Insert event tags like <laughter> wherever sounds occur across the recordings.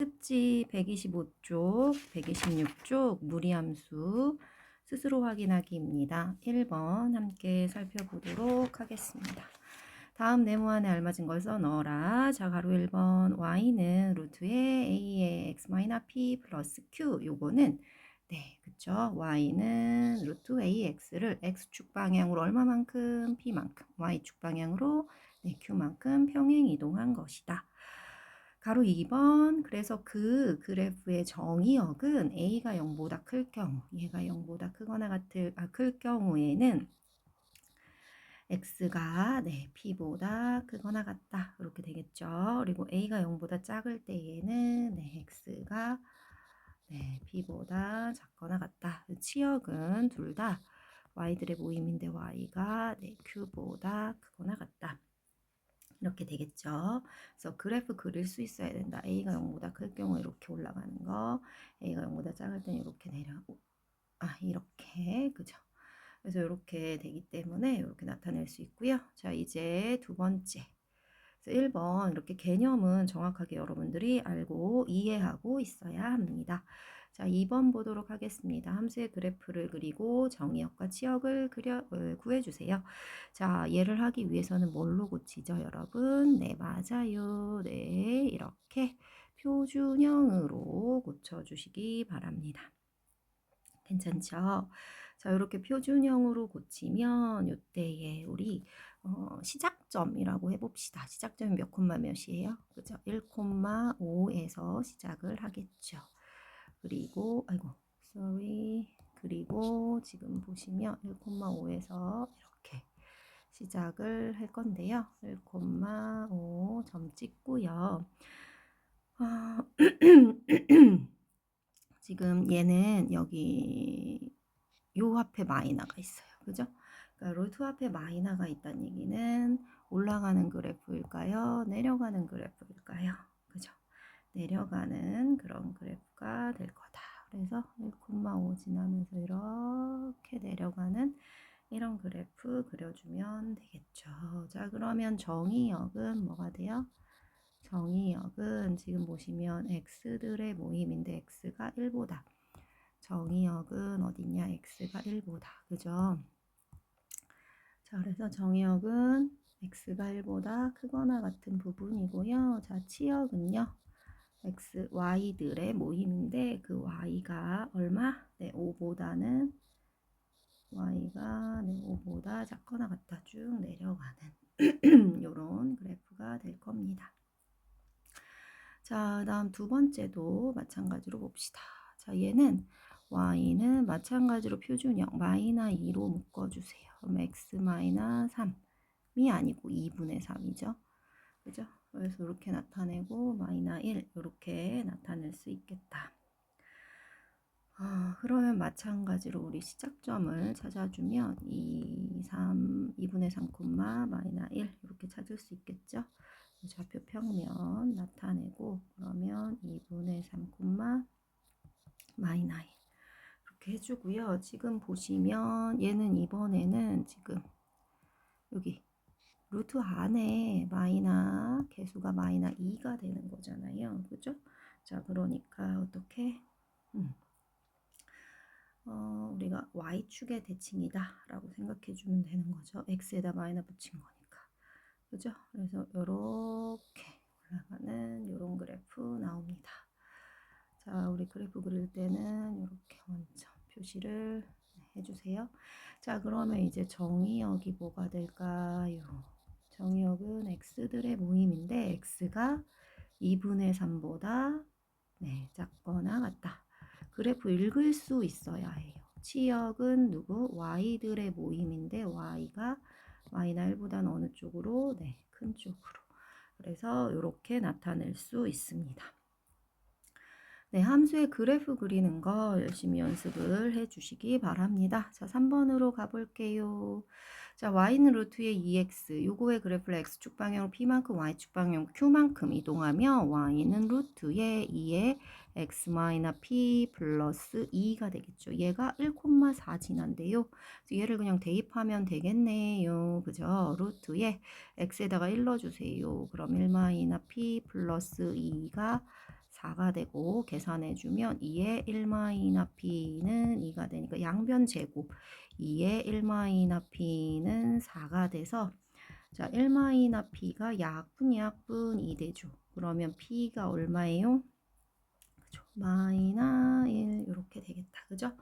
습지 125쪽, 126쪽 무리함수 스스로 확인하기입니다. 1번 함께 살펴보도록 하겠습니다. 다음 네모 안에 알맞은 걸 써넣어라. 자, 가로 1번 y는 루트의 a의 x 마이너 p 플러스 q 요거는 네, 그쵸. y는 루트 ax를 x축 방향으로 얼마만큼? p만큼. y축 방향으로 네, q만큼 평행 이동한 것이다. 가로 2번. 그래서 그 그래프의 정의역은 a가 0보다 클 경우 얘가 0보다 크거나 같을 아, 클 경우에는 x가 네, p보다 크거나 같다. 이렇게 되겠죠. 그리고 a가 0보다 작을 때에는 네, x가 네, p보다 작거나 같다. 치역은 둘 다 y들의 모임인데 y가 네, q보다 크거나 같다 이렇게 되겠죠. 그래서 그래프 그릴 수 있어야 된다. A가 0보다 클 경우 이렇게 올라가는 거, A가 0보다 작을 때는 이렇게 내려가고, 아 이렇게 그죠. 그래서 이렇게 되기 때문에 이렇게 나타낼 수 있고요. 자 이제 두 번째. 그래서 1번 이렇게 개념은 정확하게 여러분들이 알고 이해하고 있어야 합니다. 자, 2번 보도록 하겠습니다. 함수의 그래프를 그리고 정의역과 치역을 그려, 어, 구해 주세요. 자, 얘를 하기 위해서는 뭘로 고치죠, 여러분? 네, 맞아요. 네, 이렇게 표준형으로 고쳐 주시기 바랍니다. 괜찮죠? 자, 이렇게 표준형으로 고치면 이때에 우리 어, 시작점이라고 해봅시다. 시작점이 몇 콤마 몇이에요? 그죠? 1콤마5에서 시작을 하겠죠. 그리고 아이고 sorry 그리고 지금 보시면 1,5에서 이렇게 시작을 할 건데요. 1,5 점 찍고요. 어, <clears throat> 지금 얘는 여기 요 앞에 마이너가 있어요. 그죠? 그러니까 루트 앞에 마이너가 있다는 얘기는 올라가는 그래프일까요? 내려가는 그래프일까요? 내려가는 그런 그래프가 될 거다. 그래서 1,5 지나면서 이렇게 내려가는 이런 그래프 그려주면 되겠죠. 자, 그러면 정의역은 뭐가 돼요? 정의역은 지금 보시면 x들의 모임인데 x가 1보다. 정의역은 어딨냐? x가 1보다. 그죠? 자, 그래서 정의역은 x가 1보다 크거나 같은 부분이고요. 자, 치역은요. X, y들의 모임인데 그 y가 얼마? 네, 5보다는 y가 네, 5보다 작거나 같다 쭉 내려가는 <clears throat> 이런 그래프가 될 겁니다. 자, 다음 두 번째도 마찬가지로 봅시다. 자, 얘는 y는 마찬가지로 표준형 마이너 2로 묶어주세요. 그럼 x 마이너 3이 아니고 2분의 3이죠. 그죠? 그래서 이렇게 나타내고 마이너 1 이렇게 나타낼 수 있겠다. 아, 그러면 마찬가지로 우리 시작점을 찾아주면 2, 3, 2분의 3, 마이너 1 이렇게 찾을 수 있겠죠. 좌표 평면 나타내고 그러면 2분의 3, 마이너 1 이렇게 해주고요. 지금 보시면 얘는 이번에는 지금 여기 루트 안에 마이너 개수가 마이너 2가 되는 거잖아요. 그죠? 자, 그러니까 어떻게 음. 어, 우리가 y축의 대칭이다 라고 생각해 주면 되는 거죠. x에다 마이너 붙인 거니까. 그죠? 그래서 이렇게 올라가는 이런 그래프 나옵니다. 자, 우리 그래프 그릴 때는 이렇게 원점 표시를 해주세요. 자, 그러면 이제 정의역이 뭐가 될까요? 정의역은 x들의 모임인데 x가 2분의 3보다 네, 작거나 같다. 그래프 읽을 수 있어야 해요. 치역은 누구? y들의 모임인데 y가 y나 1보다는 어느 쪽으로? 네, 큰 쪽으로. 그래서 이렇게 나타낼 수 있습니다. 네, 함수의 그래프 그리는 거 열심히 연습을 해 주시기 바랍니다. 자, 3번으로 가볼게요. 자, y는 루트의 2x, 요거의 그래프를 x축 방향으로 p만큼 y축 방향 q만큼 이동하며 y는 루트의 2의 x p 플러스 2가 되겠죠. 얘가 1,4 지난데요. 얘를 그냥 대입하면 되겠네요. 그죠? 루트에 x에다가 1 넣어주세요. 그럼 1 p 플러스 2가 4가 되고 계산해주면 2의 1 마이너 p는 2가 되니까 양변 제곱 2의 1 마이너 p는 4가 돼서 자, 1 마이너 p가 약분 약분 2 되죠. 그러면 p가 얼마예요? 그죠? 마이너 1 이렇게 되겠다. 그죠?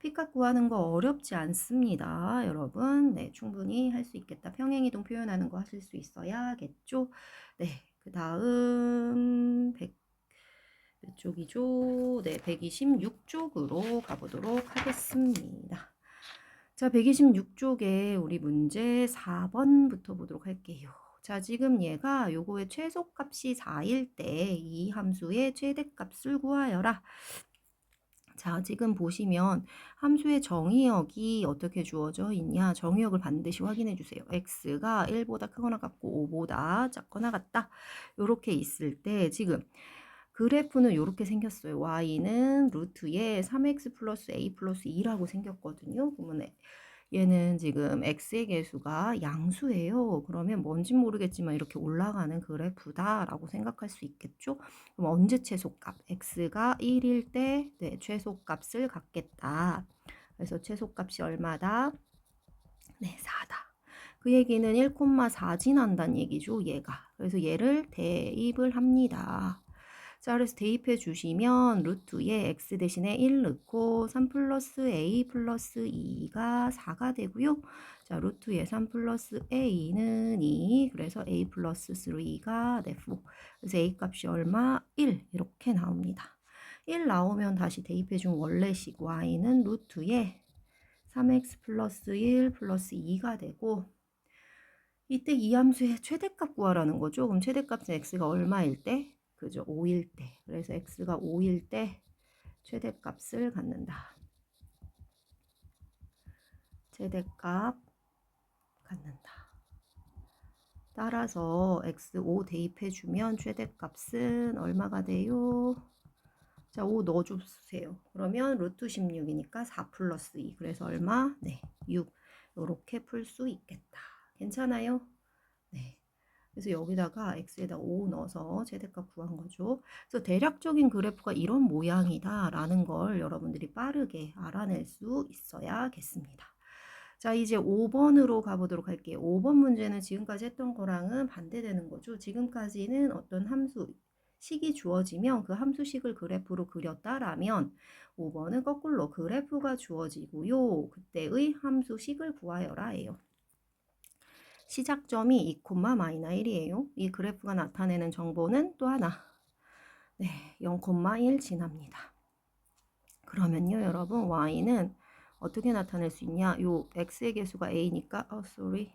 p값 구하는 거 어렵지 않습니다. 여러분. 네, 충분히 할 수 있겠다. 평행이동 표현하는 거 하실 수 있어야겠죠? 네. 그 다음 100, 몇 쪽이죠? 네, 126쪽으로 가보도록 하겠습니다. 자, 126쪽에 우리 문제 4번부터 보도록 할게요. 자, 지금 얘가 요거의 최소값이 4일 때 이 함수의 최대값을 구하여라. 자, 지금 보시면 함수의 정의역이 어떻게 주어져 있냐? 정의역을 반드시 확인해 주세요. x가 1보다 크거나 같고 5보다 작거나 같다. 이렇게 있을 때 지금 그래프는 이렇게 생겼어요. y는 루트에 3x 플러스 a 플러스 2라고 생겼거든요. 그러면 얘는 지금 x의 개수가 양수예요. 그러면 뭔지 모르겠지만 이렇게 올라가는 그래프다라고 생각할 수 있겠죠. 그럼 언제 최소값? x가 1일 때 네, 최소값을 갖겠다. 그래서 최소값이 얼마다? 네, 4다. 그 얘기는 1,4 지난다는 얘기죠, 얘가. 그래서 얘를 대입을 합니다. 자, 그래서 대입해 주시면 루트에 x 대신에 1 넣고 3 플러스 a 플러스 2가 4가 되고요. 자, 루트에 3 플러스 a는 2, 그래서 a 플러스 3가 네, 4. 그래서 a 값이 얼마? 1 이렇게 나옵니다. 1 나오면 다시 대입해 준 원래식 y는 루트에 3x 플러스 1 플러스 2가 되고 이때 이 함수의 최대값 구하라는 거죠. 그럼 최대값은 x가 얼마일 때? 그죠? 5일 때. 그래서 x가 5일 때 최대값을 갖는다. 최대값 갖는다. 따라서 x5 대입해주면 최대값은 얼마가 돼요? 자, 5 넣어주세요. 그러면 루트 16이니까 4 플러스 2. 그래서 얼마? 네, 6. 이렇게 풀 수 있겠다. 괜찮아요? 네. 그래서 여기다가 x에다 5 넣어서 최대값 구한 거죠. 그래서 대략적인 그래프가 이런 모양이다라는 걸 여러분들이 빠르게 알아낼 수 있어야겠습니다. 자, 이제 5번으로 가보도록 할게요. 5번 문제는 지금까지 했던 거랑은 반대되는 거죠. 지금까지는 어떤 함수, 식이 주어지면 그 함수식을 그래프로 그렸다라면 5번은 거꾸로 그래프가 주어지고요. 그때의 함수식을 구하여라 해요. 시작점이 2, 마이너 1이에요. 이 그래프가 나타내는 정보는 또 하나. 네, 0,1 지납니다. 그러면요, 여러분, y는 어떻게 나타낼 수 있냐? 요 x의 개수가 a니까, 어, sorry.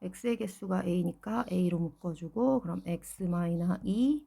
x의 개수가 a니까 a로 묶어 주고, 그럼 x 마이너 2,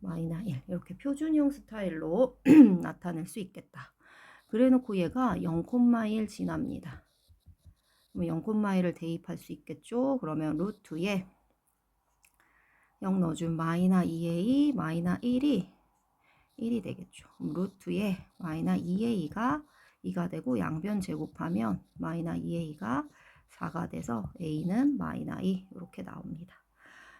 마이너 1. 이렇게 표준형 스타일로 <clears throat> 나타낼 수 있겠다. 그래 놓고 얘가 0,1 지납니다. 0,1을 대입할 수 있겠죠. 그러면 루트에 0 넣어준 마이너 2a 마이너 1이 1이 되겠죠. 루트에 마이너 2a가 2가 되고 양변 제곱하면 마이너 2a가 4가 돼서 a는 마이너 2 이렇게 나옵니다.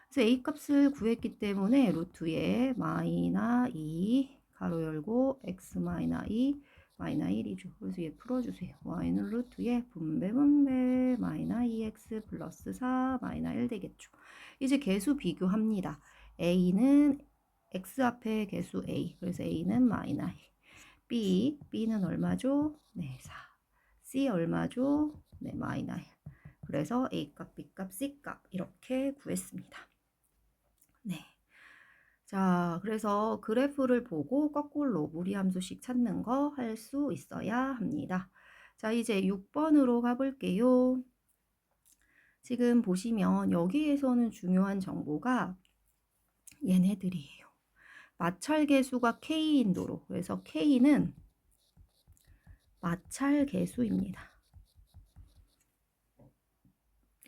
그래서 a 값을 구했기 때문에 루트에 마이너 2 가로 열고 x 마이너 2 마이너 1이죠. 그래서 얘 풀어주세요. y는 루트에 분배 분배 마이너 2x 플러스 4 마이너 1 되겠죠. 이제 개수 비교합니다. a는 x 앞에 개수 a. 그래서 a는 마이너 1. b, b는 얼마죠? 네, 4. c 얼마죠? 네, 마이너 1. 그래서 a 값, b 값, c 값 이렇게 구했습니다. 네. 자, 그래서 그래프를 보고 거꾸로 무리함수식 찾는 거 할 수 있어야 합니다. 자, 이제 6번으로 가볼게요. 지금 보시면 여기에서는 중요한 정보가 얘네들이에요. 마찰 개수가 K인 도로. 그래서 K는 마찰 개수입니다.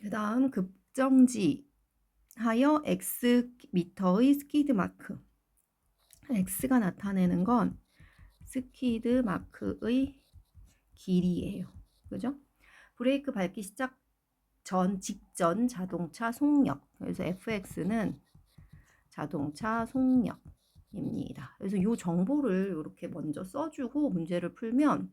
그 다음 급정지 하여 x 미터의 스키드 마크. x가 나타내는 건 스키드 마크의 길이에요. 그죠? 브레이크 밟기 시작 전 직전 자동차 속력. 그래서 fx는 자동차 속력. 입니다. 그래서 이 정보를 이렇게 먼저 써주고 문제를 풀면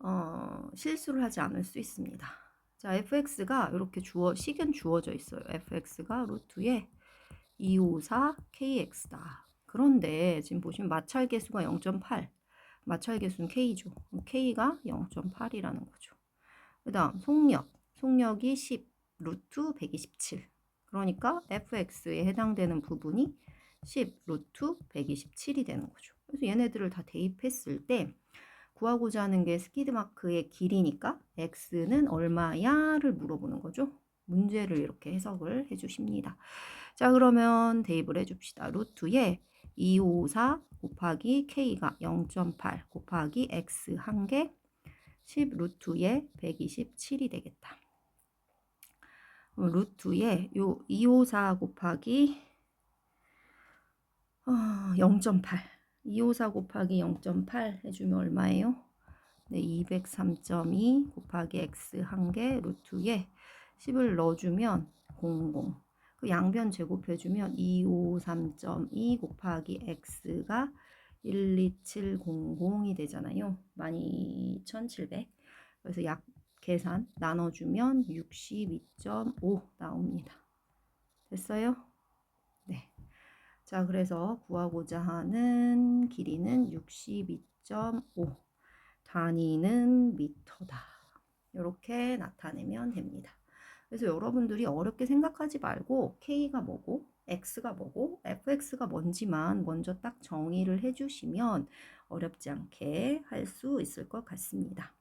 어, 실수를 하지 않을 수 있습니다. 자, fx가 이렇게 주어 식은 주어져 있어요. fx가 루트에 254 kx다. 그런데 지금 보시면 마찰 개수가 0.8. 마찰 개수는 k죠. k가 0.8이라는 거죠. 그 다음 속력. 속력이 10 루트 127. 그러니까 fx에 해당되는 부분이 10 루트 127이 되는 거죠. 그래서 얘네들을 다 대입했을 때 구하고자 하는 게 스키드마크의 길이니까 x는 얼마야를 물어보는 거죠. 문제를 이렇게 해석을 해주십니다. 자 그러면 대입을 해줍시다. 루트에 254 곱하기 k가 0.8 곱하기 x 한 개 10 루트에 127이 되겠다. 루트에 요254 곱하기 어, 0.8 254 곱하기 0.8 해주면 얼마예요? 네, 203.2 곱하기 x 한 개 루트에 10을 넣어주면 00. 그 양변 제곱해주면 253.2 곱하기 x가 12700이 되잖아요. 12700. 그래서 약 계산 나눠주면 62.5 나옵니다. 됐어요? 네. 자, 그래서 구하고자 하는 길이는 62.5. 단위는 미터다. 이렇게 나타내면 됩니다. 그래서 여러분들이 어렵게 생각하지 말고 K가 뭐고 X가 뭐고 FX가 뭔지만 먼저 딱 정의를 해주시면 어렵지 않게 할 수 있을 것 같습니다.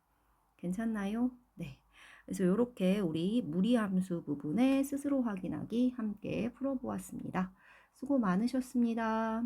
괜찮나요? 네. 그래서 이렇게 우리 무리함수 부분에 스스로 확인하기 함께 풀어보았습니다. 수고 많으셨습니다.